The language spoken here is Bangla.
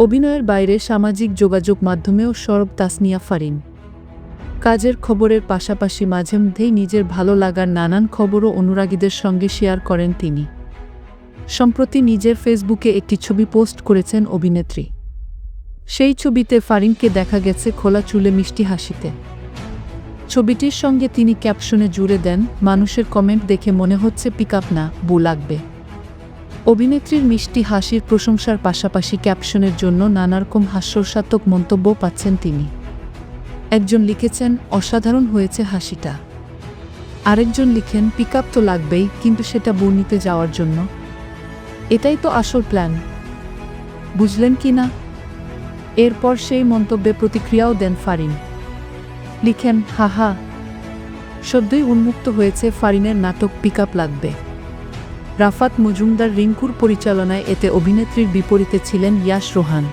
অভিনয়ের বাইরে সামাজিক যোগাযোগ মাধ্যমেও সরব তাসনিয়া ফারিন। কাজের খবরের পাশাপাশি মাঝে মধ্যেই নিজের ভালো লাগার নানান খবরও অনুরাগীদের সঙ্গে শেয়ার করেন তিনি। সম্প্রতি নিজের ফেসবুকে একটি ছবি পোস্ট করেছেন অভিনেত্রী। সেই ছবিতে ফারিনকে দেখা গেছে খোলা চুলে মিষ্টি হাসিতে। ছবিটির সঙ্গে তিনি ক্যাপশনে জুড়ে দেন, মানুষের কমেন্ট দেখে মনে হচ্ছে পিক না বু লাগবে। অভিনেত্রীর মিষ্টি হাসির প্রশংসার পাশাপাশি ক্যাপশনের জন্য নানারকম হাস্যরসাত্মক মন্তব্য পাচ্ছেন তিনি। একজন লিখেছেন, অসাধারণ হয়েছে হাসিটা। আরেকজন লিখেন পিক তো লাগবেই, কিন্তু সেটা বউ নিতে যাওয়ার জন্য। এটাই তো আসল প্ল্যান। বুঝলেন কি না? এরপর সেই মন্তব্যে প্রতিক্রিয়াও দেন ফারিন। লিখেন, হাহা, সদ্যই উন্মুক্ত হয়েছে ফারিনের নাটক পিক লাগবে। রাফাত মজুমদার রিঙ্কুর পরিচালনায় এতে অভিনেত্রীর বিপরীতে ছিলেন ইয়াশ রোহান।